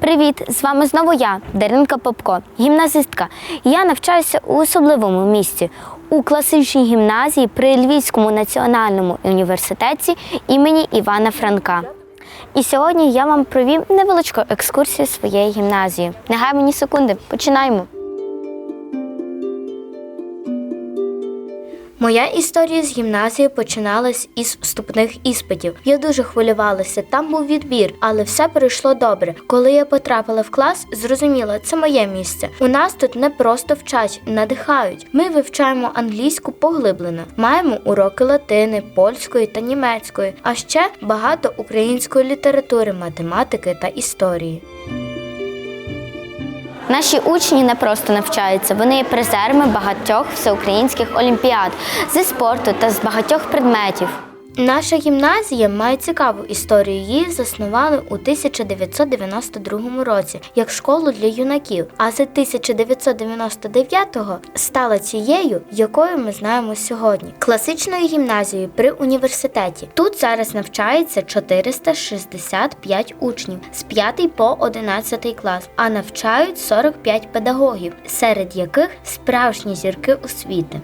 Привіт! З вами знову я, Даринка Попко, гімназистка. Я навчаюся у особливому місці у класичній гімназії при Львівському національному університеті імені Івана Франка. І сьогодні я вам провів невеличку екскурсію своєї гімназії. Негай мені секунди, починаємо. Моя історія з гімназії починалась із вступних іспитів. Я дуже хвилювалася, там був відбір, але все пройшло добре. Коли я потрапила в клас, зрозуміла, це моє місце. У нас тут не просто вчать, надихають. Ми вивчаємо англійську поглиблено. Маємо уроки латини, польської та німецької, а ще багато української літератури, математики та історії. Наші учні не просто навчаються, вони є призерами багатьох всеукраїнських олімпіад зі спорту та з багатьох предметів. Наша гімназія має цікаву історію. Її заснували у 1992 році як школу для юнаків, а з 1999-го стала тією, якою ми знаємо сьогодні. Класичною гімназією при університеті. Тут зараз навчається 465 учнів з 5 по 11 клас, а навчають 45 педагогів, серед яких справжні зірки освіти.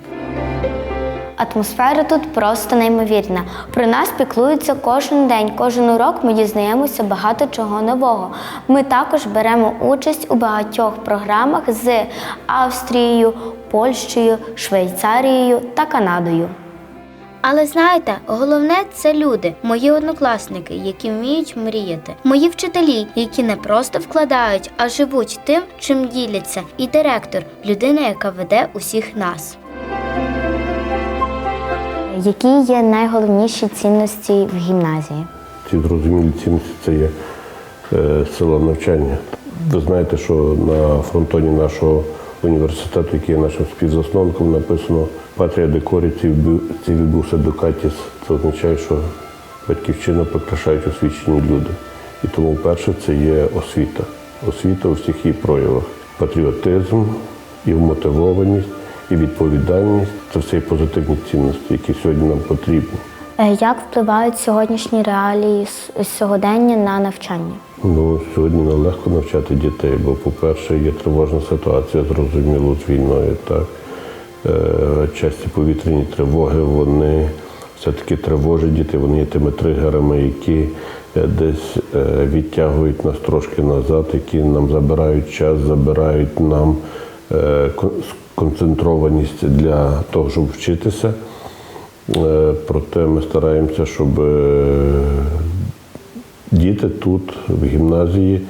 Атмосфера тут просто неймовірна. Про нас піклуються кожен день, кожен урок ми дізнаємося багато чого нового. Ми також беремо участь у багатьох програмах з Австрією, Польщею, Швейцарією та Канадою. Але знаєте, головне це люди, мої однокласники, які вміють мріяти, мої вчителі, які не просто вкладають, а живуть тим, чим діляться, і директор людина, яка веде усіх нас. Які є найголовніші цінності в гімназії? Ці зрозумілі цінності це є е, сила навчання. Ви знаєте, що на фронтоні нашого університету, який є нашим співзасновником, написано Патрія декорі цивібус едукатіс. Це означає, що батьківщина прикрашають освічені люди. І тому перше це є освіта. Освіта у всіх її проявах. Патріотизм, і вмотивованість, і відповідальність це є позитивні цінності, які сьогодні нам потрібні. Е, Як впливають сьогоднішні реалії сьогодення на навчання? Ну, сьогодні нелегко навчати дітей, бо, по-перше, є тривожна ситуація, зрозуміло, з війною. Так? Е, часті повітряні тривоги, вони все-таки тривожать дітей, вони є тими тригерами, які е, десь відтягують нас трошки назад, які нам забирають час, забирають нам концентрованість для того, щоб вчитися. Е, Проте ми стараємося, щоб е, діти тут, в гімназії,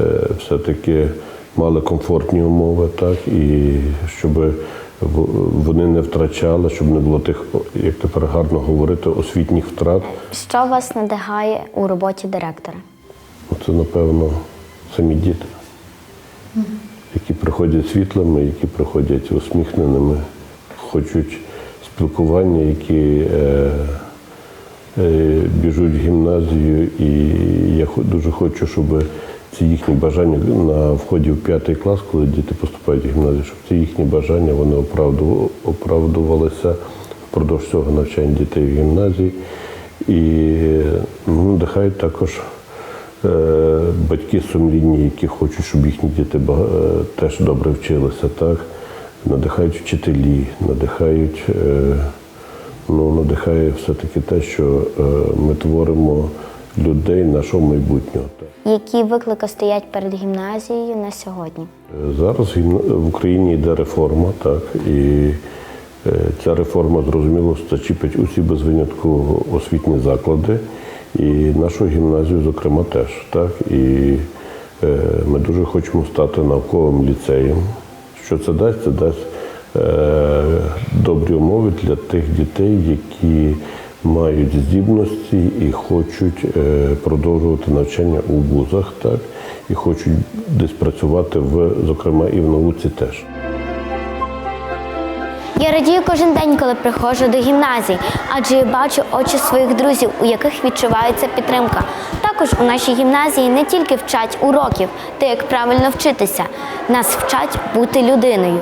е, все-таки мали комфортні умови, так, і щоб вони не втрачали, щоб не було тих, як тепер гарно говорити, освітніх втрат. Що вас надихає у роботі директора? Це, напевно, самі діти, які приходять світлими, які приходять усміхненими, хочуть спілкування, які е, е, біжуть в гімназію. І я дуже хочу, щоб ці їхні бажання на вході в п'ятий клас, коли діти поступають в гімназію, щоб ці їхні бажання вони оправдувалися впродовж всього навчання дітей в гімназії. І ну, надихають також батьки сумлінні, які хочуть, щоб їхні діти е, теж добре вчилися, так? Надихають вчителі, надихають, е, ну, надихає все-таки те, що е, ми творимо людей нашого майбутнього. Які виклики стоять перед гімназією на сьогодні? Е, Зараз в Україні йде реформа, так, і е, ця реформа, зрозуміло, зачіпить усі без винятку освітні заклади, і нашу гімназію, зокрема, теж. Так, і е, ми дуже хочемо стати науковим ліцеєм. Що це дасть? Це дасть е, добрі умови для тих дітей, які мають здібності і хочуть е, продовжувати навчання у вузах, так, і хочуть десь працювати в, зокрема, і в науці теж. Я радію кожен день, коли приходжу до гімназії, адже я бачу очі своїх друзів, у яких відчувається підтримка. Також у нашій гімназії не тільки вчать уроків, те, як правильно вчитися, нас вчать бути людиною.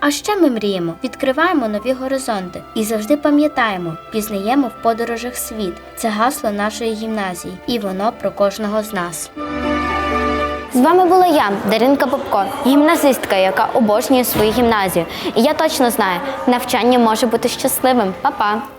А ще ми мріємо, відкриваємо нові горизонти і завжди пам'ятаємо, пізнаємо в подорожах світ. Це гасло нашої гімназії, і воно про кожного з нас. З вами була я, Даринка Попко, гімназистка, яка обожнює свою гімназію. І я точно знаю, навчання може бути щасливим. Па-па!